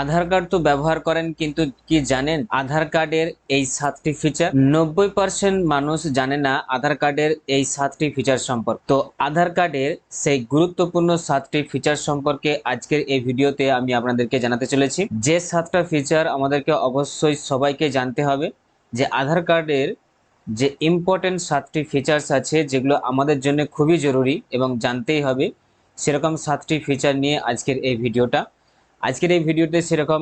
আধার card তো ব্যবহার করেন, কিন্তু কি জানেন? আধার কার্ডের এই সাতটি ফিচার নব্বই পার্সেন্ট মানুষ জানে না আধার কার্ডের এই সাতটি ফিচার সম্পর্কে। তো আধার কার্ডের সেই গুরুত্বপূর্ণ সাতটি ফিচার সম্পর্কে আজকের এই ভিডিওতে আমি আপনাদেরকে জানাতে চলেছি। যে সাতটা ফিচার আমাদেরকে অবশ্যই সবাইকে জানতে হবে যে আধার কার্ডের যে ইম্পর্টেন্ট সাতটি ফিচার্স আছে, যেগুলো আমাদের জন্য খুবই জরুরি এবং জানতেই হবে, সেরকম সাতটি ফিচার নিয়ে আজকের এই ভিডিওটা। আজকের এই ভিডিওতে সেরকম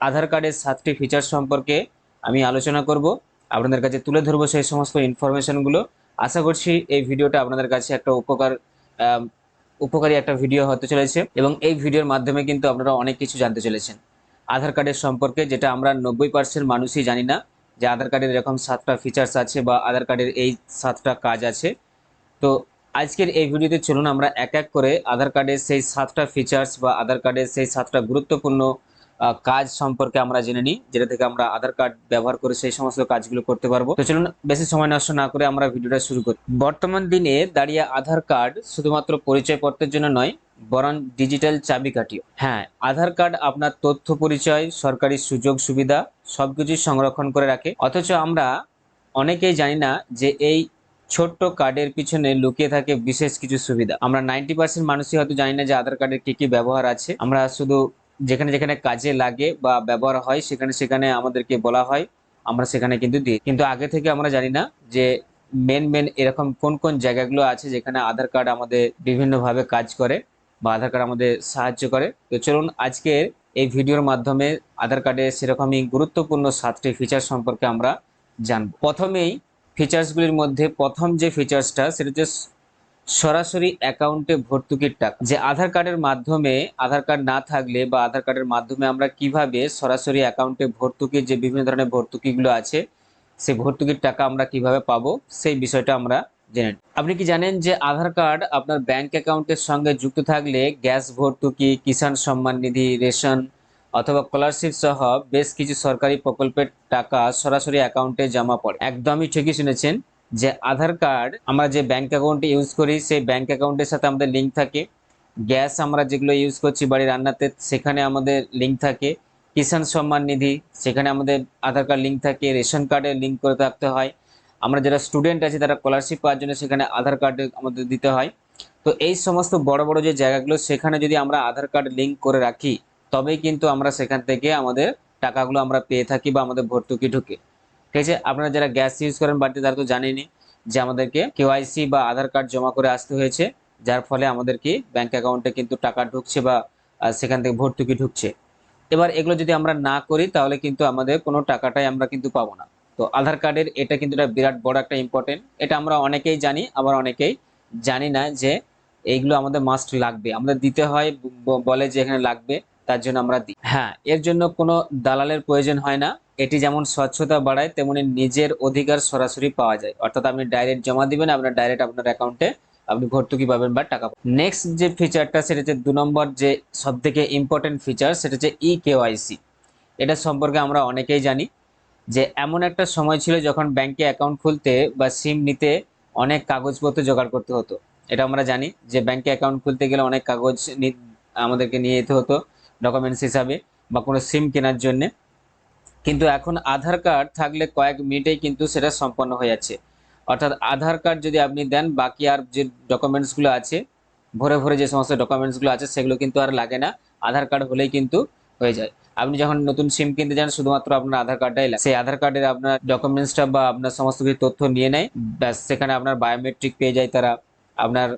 আধার কার্ডের সাতটি ফিচার সম্পর্কে আমি আলোচনা করব। আপনাদের কাছে তুলে ধরবো সেই সমস্ত ইনফরমেশনগুলো আশা করছি এই ভিডিওটা আপনাদের কাছে একটা উপকার উপকারী একটা ভিডিও হতে চলেছে এবং এই ভিডিওর মাধ্যমে কিন্তু আপনারা অনেক কিছু জানতে চলেছেন। আধার কার্ডের সম্পর্কে যেটা আমরা নব্বই পার্সেন্ট মানুষই জানি না, যে আধার কার্ডের এরকম সাতটা ফিচার্স আছে বা আধার কার্ডের এই সাতটা কাজ আছে। তো আজকের এই ভিডিওতে চলুন আমরা এক এক করে আধার কার্ডের সেই সাতটা ফিচার্স বা আধার কার্ডের সেই সাতটা গুরুত্বপূর্ণ কাজ সম্পর্কে আমরা জেনে নিই, যেটা থেকে আমরা আধার কার্ড ব্যবহার করে সেই সমস্ত কাজগুলো করতে পারব। তো চলুন বেশি সময় নষ্ট না করে আমরা ভিডিওটা শুরু করি। বর্তমান দিনে দাঁড়িয়ে আধার কার্ড শুধুমাত্র পরিচয়পত্রের জন্য নয়, বরং ডিজিটাল চাবিকাঠিও। হ্যাঁ আধার কার্ড আপনার তথ্য পরিচয়, সরকারি সুযোগ সুবিধা, সবকিছু সংরক্ষণ করে রাখে। অথচ আমরা অনেকেই জানি না যে এই ছোট্ট কার্ডের পিছনে লুকিয়ে থাকে বিশেষ কিছু সুবিধা। আমরা নাইনটি পার্সেন্ট মানুষই হয়তো জানি না যে আধার কার্ডের কি কি ব্যবহার আছে। আমরা শুধু যেখানে যেখানে কাজে লাগে বা ব্যবহার হয়, সেখানে সেখানে আমাদেরকে বলা হয়। আমরা সেখানে কিন্তু দিই। কিন্তু আগে থেকে আমরা জানি না যে মেন মেন এরকম কোন কোন জায়গাগুলো আছে যেখানে আধার কার্ড আমাদের বিভিন্নভাবে কাজ করে বা আধার কার্ড আমাদের সাহায্য করে। তো চলুন আজকের এই ভিডিওর মাধ্যমে আধার কার্ডের সেরকমই গুরুত্বপূর্ণ সাতটি ফিচার সম্পর্কে আমরা জানব। প্রথমেই ফিচার্সগুলির মধ্যে প্রথম যে ফিচার্সটা সেটা হচ্ছে সরাসরি অ্যাকাউন্টে ভর্তুকির টাকা। যে আধার কার্ডের মাধ্যমে, আধার কার্ড না থাকলে বা আধার কার্ডের মাধ্যমে আমরা কীভাবে সরাসরি অ্যাকাউন্টে ভর্তুকির যে বিভিন্ন ধরনের ভর্তুকিগুলো আছে, সেই ভর্তুকির টাকা আমরা কীভাবে পাবো, সেই বিষয়টা আমরা জেনে আপনি কি জানেন যে আধার কার্ড আপনার ব্যাংক অ্যাকাউন্টের সঙ্গে যুক্ত থাকলে গ্যাস ভর্তুকি, কিষাণ সম্মান নিধি, রেশন অথবা স্কলারশিপ সহ বেশ কিছু সরকারি প্রকল্পের টাকা সরাসরি অ্যাকাউন্টে জমা পড়ে। একদমই ঠিকই শুনেছেন যে আধার কার্ড আমরা যে ব্যাংক অ্যাকাউন্টে ইউজ করি, সেই ব্যাংক অ্যাকাউন্টের সাথে আমাদের লিঙ্ক থাকে। গ্যাস আমরা যেগুলো ইউজ করছি বাড়ি রান্নাতে, সেখানে আমাদের লিঙ্ক থাকে। কিষাণ সম্মান নিধি, সেখানে আমাদের আধার কার্ড লিঙ্ক থাকে। রেশন কার্ডে লিঙ্ক করে থাকতে হয়। আমরা যারা স্টুডেন্ট আছি, তারা স্কলারশিপ পাওয়ার জন্য সেখানে আধার কার্ড আমাদের দিতে হয়। তো এই সমস্ত বড় বড় যে জায়গাগুলো, সেখানে যদি আমরা আধার কার্ড লিঙ্ক করে রাখি তবেই কিন্তু আমরা সেখান থেকে আমাদের টাকাগুলো আমরা পেয়ে থাকি বা আমাদের ভর্তুকি ঢুকে। ঠিক আছে? আপনারা যারা গ্যাস ইউজ করেন বাড়িতে তারা তো জানেনি যে আমাদেরকে কেওয়াইসি বা আধার কার্ড জমা করে আসতে হয়েছে, যার ফলে আমাদেরকে ব্যাংক অ্যাকাউন্টে কিন্তু টাকা ঢুকছে বা সেখান থেকে ভর্তুকি ঢুকছে। এবার এগুলো যদি আমরা না করি, তাহলে কিন্তু আমাদের কোনো টাকাটাই আমরা কিন্তু পাবো না। তো আধার কার্ডের এটা কিন্তু একটা বিরাট বড় একটা ইম্পর্টেন্ট এটা আমরা অনেকেই জানি, আবার অনেকেই জানি না যে এইগুলো আমাদের মাস্ট লাগবে। আমাদের দিতে হয় বলে যে এখানে লাগবে। তার জন্য আমরা দিই হ্যাঁ এর জন্য কোনো দালালের প্রয়োজন হয় না। এটি যেমন স্বচ্ছতা বাড়ায়, তেমনি নিজের অধিকার সরাসরি পাওয়া যায়। অর্থাৎ আপনি ডাইরেক্ট জমা দিবেন, আপনার ডাইরেক্ট আপনার অ্যাকাউন্টে আপনি ভর্তুকি পাবেন বা টাকা পাবেন। নেক্সট যে ফিচারটা সেটা হচ্ছে দু নম্বর যে সব থেকে ইম্পর্টেন্ট ফিচার সেটা হচ্ছে ই কেওয়াইসি এটা সম্পর্কে আমরা অনেকেই জানি যে এমন একটা সময় ছিল যখন ব্যাংকে অ্যাকাউন্ট খুলতে বা সিম নিতে অনেক কাগজপত্র জোগাড় করতে হতো। এটা আমরা জানি যে ব্যাংকে অ্যাকাউন্ট খুলতে গেলে অনেক কাগজ আমাদেরকে নিয়ে যেতে হতো। ডকুমেন্টস হিসাবে বা কোনো সিম কেনার জন্যে। কিন্তু এখন আধার কার্ড থাকলে কয়েক মিনিটেই কিন্তু সেটা সম্পন্ন হয়ে যাচ্ছে। অর্থাৎ আধার কার্ড যদি আপনি দেন, বাকি আর যে ডকুমেন্টসগুলো আছে, ভরে ভরে যে সমস্ত ডকুমেন্টসগুলো আছে, সেগুলো কিন্তু আর লাগে না। আধার কার্ড হলেই কিন্তু হয়ে যায়। আপনি যখন নতুন সিম কিনতে যান, শুধুমাত্র আপনার আধার কার্ডটাই লাগে। সেই আধার কার্ডের আপনার ডকুমেন্টসটা বা আপনার সমস্ত কিছু তথ্য নিয়ে নেয়। ব্যাস, সেখানে আপনার বায়োমেট্রিক পেয়ে যায় তারা। আপনার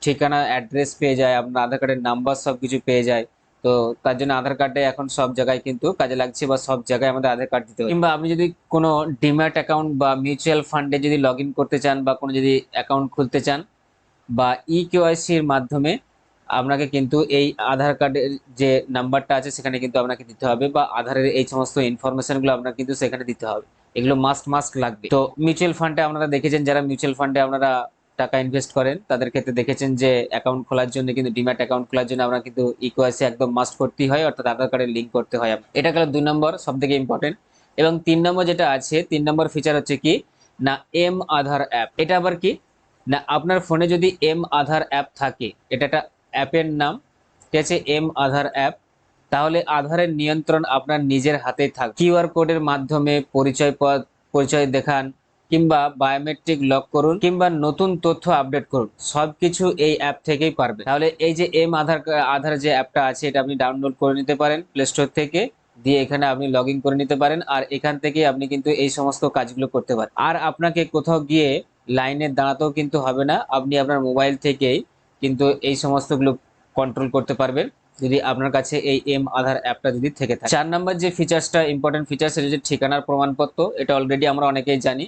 ঠিকানা অ্যাড্রেস পেয়ে যায়। আপনার আধার কার্ডের নাম্বার সব কিছু পেয়ে যায়। তো তার জন্য আধার কার্ডটাই এখন সব জায়গায় কিন্তু কাজে লাগছে বা সব জায়গায় আমাদের আধার কার্ড দিতে হয় কিংবা আপনি যদি কোনো ডিম্যাট অ্যাকাউন্ট বা মিউচুয়াল ফান্ডে যদি লগ করতে চান বা কোনো যদি অ্যাকাউন্ট খুলতে চান বা ই কেওয়াইসির মাধ্যমে আপনাকে কিন্তু এই আধার কার্ডের যে নাম্বারটা আছে সেখানে কিন্তু আপনাকে দিতে হবে বা আধারের এই সমস্ত ইনফরমেশনগুলো আপনাকে কিন্তু সেখানে দিতে হবে। এগুলো মাস্ট মাস্ট লাগবে। তো মিউচুয়াল ফান্ডে আপনারা দেখেছেন যারা মিউচুয়াল ফান্ডে আপনারা টাকা ইনভেস্ট করেন। তাদের ক্ষেত্রে দেখেছেন যে অ্যাকাউন্ট খোলার জন্য কিন্তু ডিম্যাট অ্যাকাউন্ট খোলার জন্য আমরা কিন্তু ইকোয়াইসি একদম মাস্ট করতেই হয়, অর্থাৎ আধার কার্ডের লিঙ্ক করতে হয়। এটা গেল দুই নম্বর সব থেকে ইম্পর্টেন্ট এবং তিন নম্বর যেটা আছে, তিন নম্বর ফিচার হচ্ছে কি? না এম আধার অ্যাপ এটা আবার কি? না, আপনার ফোনে যদি এম আধার অ্যাপ থাকে, এটা একটা অ্যাপের নাম, ঠিক আছে? এম আধার অ্যাপ তাহলে আধারের নিয়ন্ত্রণ আপনার নিজের হাতে থাক। কিউআর কোডের মাধ্যমে পরিচয় পরিচয় দেখান। কিংবা বায়োমেট্রিক লক করুন কিংবা নতুন তথ্য আপডেট করুন, সবকিছু এই অ্যাপ থেকেই পারবে। তাহলে এই যে এম আধার আধার যে অ্যাপটা আছে, এটা আপনি ডাউনলোড করে নিতে পারেন প্লে স্টোর থেকে, দিয়ে এখানে আপনি লগ করে নিতে পারেন, আর এখান থেকে আপনি কিন্তু এই সমস্ত কাজগুলো করতে পারেন। আর আপনাকে কোথাও গিয়ে লাইনে দাঁড়াতেও কিন্তু হবে না, আপনি আপনার মোবাইল থেকেই কিন্তু এই সমস্তগুলো কন্ট্রোল করতে পারবেন, যদি আপনার কাছে এই এম আধার অ্যাপটা যদি থেকে থাকে। চার নাম্বার যে ফিচার্সটা ইম্পর্টেন্ট ফিচার সেটা হচ্ছে ঠিকানার প্রমাণপত্র, এটা অলরেডি আমরা অনেকেই জানি।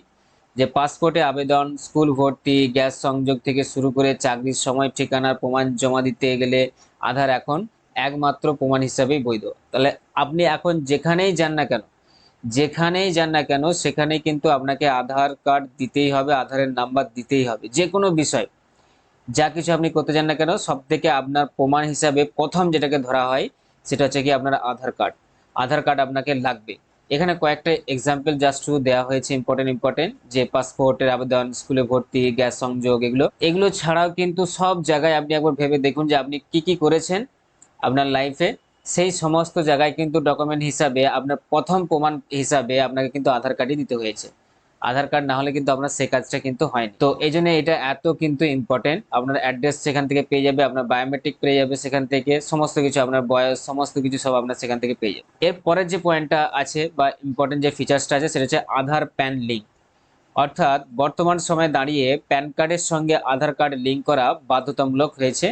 যে পাসপোর্টে আবেদন, স্কুল ভর্তি, গ্যাস সংযোগ থেকে শুরু করে চাকরির সময় ঠিকানার প্রমাণ জমা দিতে গেলে আধার এখন একমাত্র প্রমাণ হিসাবেই বৈধ। তাহলে আপনি এখন যেখানেই যান না কেন, যেখানেই যান না কেন, সেখানেই কিন্তু আপনাকে আধার কার্ড দিতেই হবে, আধারের নাম্বার দিতেই হবে যে কোনো বিষয়। যা কিছু আপনি করতে যান না কেন সব থেকে আপনার প্রমাণ হিসাবে প্রথম যেটাকে ধরা হয়, সেটা হচ্ছে কি আপনার আধার কার্ড। আধার কার্ড আপনাকে লাগবে। এখানে কয়েকটা এক্সাম্পল জাস্ট দেওয়া হয়েছে ইম্পর্টেন্ট ইম্পর্টেন্ট যে পাসপোর্টের আবেদন স্কুলে ভর্তি গ্যাস সংযোগ, এগুলো। এগুলো ছাড়াও কিন্তু সব জায়গায় আপনি একবার ভেবে দেখুন যে আপনি কি কি করেছেন আপনার লাইফে সেই সমস্ত জায়গায় কিন্তু ডকুমেন্ট হিসাবে, আপনার প্রথম প্রমাণ হিসাবে আপনাকে কিন্তু আধার কার্ডই দিতে হয়েছে। আধার কার্ড না হলে কিন্তু আপনার সেই কাজটা কিন্তু হয়নি তো এই জন্য এটা এত কিন্তু ইম্পর্টেন্ট আপনার অ্যাড্রেস সেখান থেকে পেয়ে যাবে, আপনার বায়োমেট্রিক পেয়ে যাবে সেখান থেকে, সমস্ত কিছু আপনার বয়স, সমস্ত কিছু সব আপনার সেখান থেকে পেয়ে যাবে। এর পরের যে পয়েন্টটা আছে বা ইম্পর্টেন্ট যে ফিচার্সটা আছে সেটা হচ্ছে আধার প্যান লিঙ্ক অর্থাৎ বর্তমান সময়ে দাঁড়িয়ে প্যান কার্ডের সঙ্গে আধার কার্ড লিঙ্ক করা বাধ্যতামূলক হয়েছে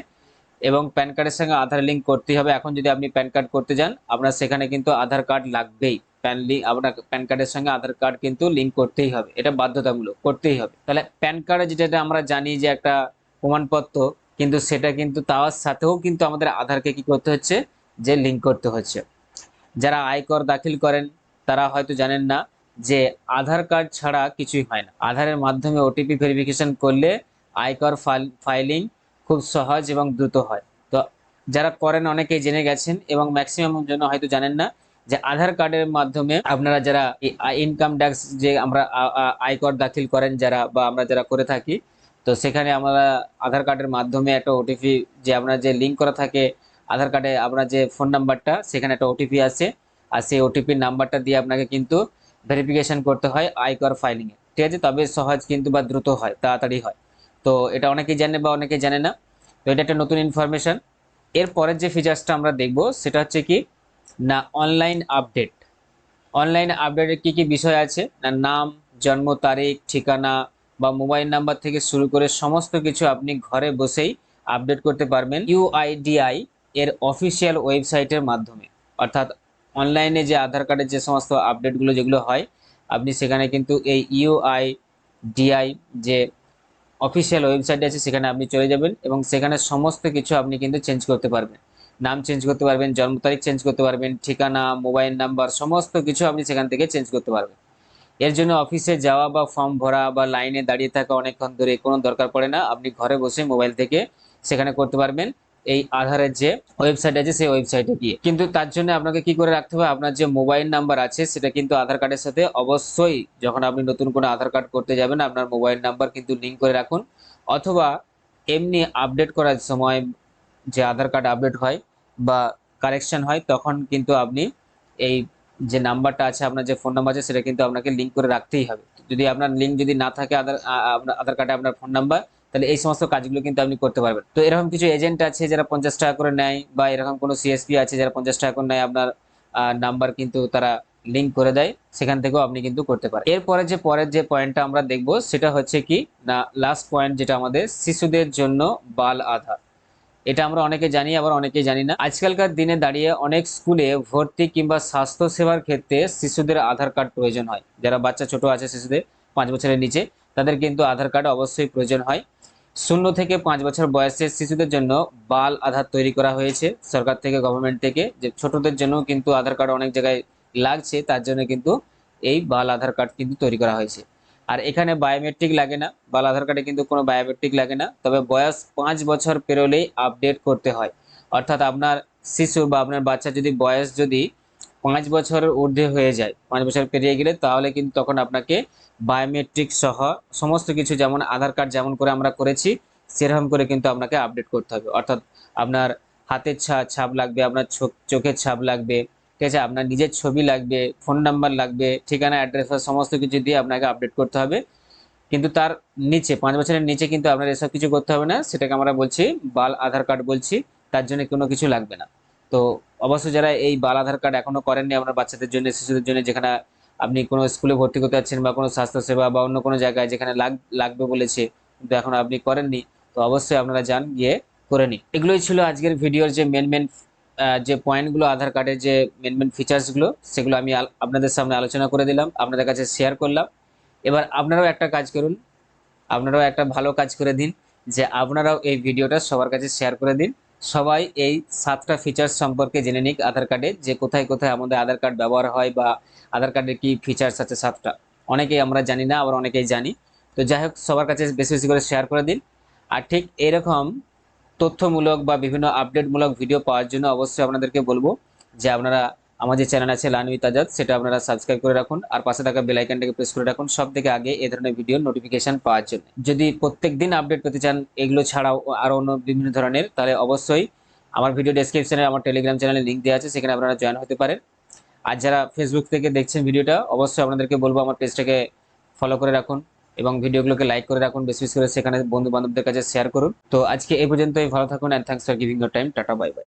এবং প্যান কার্ডের সঙ্গে আধার লিঙ্ক করতেই হবে। এখন যদি আপনি প্যান কার্ড করতে যান, আপনার সেখানে কিন্তু আধার কার্ড লাগবেই। প্যান লিঙ্ক আপনার প্যান কার্ডের সঙ্গে আধার কার্ড কিন্তু লিঙ্ক করতেই হবে। এটা বাধ্যতামূলক, করতেই হবে। তাহলে প্যান কার্ডে যেটা আমরা জানি যে একটা প্রমাণপত্র, কিন্তু সেটা কিন্তু তার সাথেও কিন্তু আমাদের আধারকে কি করতে হচ্ছে? যে লিঙ্ক করতে হচ্ছে। যারা আয়কর দাখিল করেন, তারা হয়তো জানেন না যে আধার কার্ড ছাড়া কিছুই হয় না। আধারের মাধ্যমে ওটিপি ভেরিফিকেশন করলে আয়কর ফাইলিং খুব সহজ এবং দ্রুত হয়। তো যারা করেন, অনেকেই জেনে গেছেন এবং ম্যাক্সিমাম জন্য হয়তো জানেন না যে আধার কার্ডের মাধ্যমে আপনারা যারা ইনকাম ট্যাক্স যে আমরা আয়কর দাখিল করেন যারা বা আমরা যারা করে থাকি, তো সেখানে আমরা আধার কার্ডের মাধ্যমে একটা ওটিপি যে আপনার যে লিঙ্ক করা থাকে, আধার কার্ডে আপনার যে ফোন নাম্বারটা সেখানে একটা ওটিপি আছে আর সেই ওটিপির নাম্বারটা দিয়ে আপনাকে কিন্তু ভেরিফিকেশন করতে হয় আয়কর ফাইলিংয়ে ঠিক আছে? তবে সহজ কিন্তু বা দ্রুত হয়, তাড়াতাড়ি হয়। তো এটা অনেকেই জানে বা অনেকেই জানে না। তো এটা একটা নতুন ইনফরমেশন এর পরের যে ফিচার্সটা আমরা দেখব, সেটা হচ্ছে কি না অনলাইন আপডেট অনলাইন আপডেটের কি কি বিষয় আছে? না, নাম, জন্ম তারিখ, ঠিকানা বা মোবাইল নাম্বার থেকে শুরু করে সমস্ত কিছু আপনি ঘরে বসেই আপডেট করতে পারবেন ইউআইডিআই এর অফিসিয়াল ওয়েবসাইটের মাধ্যমে। অর্থাৎ অনলাইনে যে আধার কার্ডের যে সমস্ত আপডেটগুলো যেগুলো হয়, আপনি সেখানে কিন্তু এই ইউআইডিআই যে অফিসিয়াল ওয়েবসাইট আছে, সেখানে আপনি চলে যাবেন এবং সেখানে সমস্ত কিছু আপনি কিন্তু চেঞ্জ করতে পারবেন। নাম চেঞ্জ করতে পারবেন, জন্ম তারিখ চেঞ্জ করতে পারবেন, ঠিকানা মোবাইল নাম্বার সমস্ত কিছু আপনি সেখান থেকে চেঞ্জ করতে পারবেন। এর জন্য অফিসে যাওয়া বা ফর্ম ভরা বা লাইনে দাঁড়িয়ে থাকা অনেকক্ষণ ধরে কোনো দরকার পড়ে না। আপনি ঘরে বসে মোবাইল থেকে সেখানে করতে পারবেন। এই আধারের যে ওয়েবসাইট আছে, সেই ওয়েবসাইটে গিয়ে। কিন্তু তার জন্য আপনাকে কি করে রাখতে হবে? আপনার যে মোবাইল নাম্বার আছে, সেটা কিন্তু আধার কার্ডের সাথে অবশ্যই যখন আপনি নতুন কোনো আধার কার্ড করতে যাবেন, আপনার মোবাইল নাম্বার কিন্তু লিঙ্ক করে রাখুন। অথবা এমনি আপডেট করার সময় যে আধার কার্ড আপডেট হয় বা কারেকশন হয়, তখন কিন্তু আপনি এই যে নাম্বারটা আছে, আপনার যে ফোন নাম্বার আছে, সেটা কিন্তু আপনাকে লিঙ্ক করে রাখতেই হবে। যদি আপনার লিঙ্ক যদি না থাকে আধার আধার কার্ডে আপনার ফোন নাম্বার তাহলে এই সমস্ত কাজগুলো কিন্তু আপনি করতে পারবেন। তো এরকম কিছু এজেন্ট আছে যারা পঞ্চাশ টাকা করে নেয়, বা এরকম কোনো সিএসপি আছে যারা পঞ্চাশ টাকা করে নেয়, আপনার নাম্বার কিন্তু তারা লিঙ্ক করে দেয়, সেখান থেকেও আপনি কিন্তু করতে পারেন। এরপরে যে পরের যে পয়েন্টটা আমরা দেখব, সেটা হচ্ছে কি, না লাস্ট পয়েন্ট যেটা আমাদের, শিশুদের জন্য বাল আধার। এটা আমরা অনেকে জানি, আবার অনেকে জানি না। আজকালকার দিনে দাঁড়িয়ে অনেক স্কুলে ভর্তি কিংবা স্বাস্থ্য সেবার ক্ষেত্রে শিশুদের আধার কার্ড প্রয়োজন হয়। যারা বাচ্চা ছোট আছে শিশুদের পাঁচ বছরের নিচে, তাদের কিন্তু আধার কার্ড অবশ্যই প্রয়োজন হয়। শূন্য থেকে পাঁচ বছর বয়সের শিশুদের জন্য বাল আধার তৈরি করা হয়েছে সরকার থেকে গভর্নমেন্ট থেকে, যে ছোটদের জন্য কিন্তু আধার কার্ড অনেক জায়গায় লাগছে, তার জন্য কিন্তু এই বাল আধার কার্ড কিন্তু তৈরি করা হয়েছে। আর এখানে বায়োমেট্রিক লাগে না বা আধার কার্ডে কিন্তু কোনো বায়োমেট্রিক লাগে না। তবে বয়স পাঁচ বছর পেরোলেই আপডেট করতে হয়। অর্থাৎ আপনার শিশু বা আপনার বাচ্চা যদি বয়স যদি পাঁচ বছরের ঊর্ধ্বে হয়ে যায়, পাঁচ বছর পেরিয়ে গেলে তাহলে কিন্তু তখন আপনাকে বায়োমেট্রিক সহ সমস্ত কিছু যেমন আধার কার্ড যেমন করে আমরা করেছি, সেরকম করে কিন্তু আপনাকে আপডেট করতে হবে। অর্থাৎ আপনার হাতের ছাপ লাগবে, আপনার চোখের ছাপ লাগবে ঠিক আছে? আপনার নিজের ছবি লাগবে ফোন নাম্বার লাগবে, ঠিকানা অ্যাড্রেস সমস্ত কিছু দিয়ে আপনাকে আপডেট করতে হবে। কিন্তু তার নিচে, পাঁচ বছরের নিচে কিন্তু আপনার এসব কিছু করতে হবে না। সেটাকে আমরা বলছি বাল আধার কার্ড বলছি। তার জন্য কোনো কিছু লাগবে না। তো অবশ্যই যারা এই বাল আধার কার্ড এখনও করেননি আপনার বাচ্চাদের জন্য, শিশুদের জন্য, যেখানে আপনি কোনো স্কুলে ভর্তি করতে যাচ্ছেন বা কোনো স্বাস্থ্যসেবা বা অন্য কোনো জায়গায় যেখানে লাগ, লাগবে বলেছে, কিন্তু এখন আপনি করেননি, তো অবশ্যই আপনারা যান, গিয়ে করে নিন। এগুলোই ছিল আজকের ভিডিওর যে মেন মেন যে পয়েন্টগুলো আধার কার্ডের যে মেন মেন ফিচার্সগুলো সেগুলো আমি আপনাদের সামনে আলোচনা করে দিলাম, আপনাদের কাছে শেয়ার করলাম। এবার আপনারাও একটা কাজ করুন, আপনারাও একটা ভালো কাজ করে দিন, যে আপনারাও এই ভিডিওটা সবার কাছে শেয়ার করে দিন। সবাই এই সাতটা ফিচার্স সম্পর্কে জেনে নিক আধার কার্ডে যে কোথায় কোথায় আমাদের আধার কার্ড ব্যবহার হয় বা আধার কার্ডের কী ফিচার্স আছে সাতটা। অনেকেই আমরা জানি না, আবার অনেকেই জানি। তো যাই হোক, সবার কাছে বেশি বেশি করে শেয়ার করে দিন। আর ঠিক এরকম তথ্যমূলক বা বিভিন্ন আপডেটমূলক ভিডিও পাওয়ার জন্য অবশ্যই আপনাদেরকে বলব যে আপনারা আমার যে চ্যানেল আছে লানউইত আজাদ সেটা আপনারা সাবস্ক্রাইব করে রাখুন আর পাশে থাকা বেল আইকনটাকে প্রেস করে রাখুন সব থেকে আগে এ ধরনের ভিডিও নোটিফিকেশন পাওয়ার জন্য। যদি প্রত্যেক দিন আপডেট পেতে চান, এগুলো ছাড়াও আরও অন্য বিভিন্ন ধরনের, তাহলে অবশ্যই আমার ভিডিও ডেসক্রিপশনে আমার টেলিগ্রাম চ্যানেলে লিঙ্ক দেওয়া আছে, সেখানে আপনারা জয়েন হতে পারেন। আর যারা ফেসবুক থেকে দেখছেন ভিডিওটা অবশ্যই আপনাদেরকে বলব আমার পেজটাকে ফলো করে রাখুন। এবং ভিডিওগুলোকে লাইক করে রাখুন, বেশি বেশি করে সেখানে বন্ধু বান্ধবদের কাছে শেয়ার করুন। তো আজকে এই পর্যন্তই, ভালো থাকুন and thanks for giving your time tata bye bye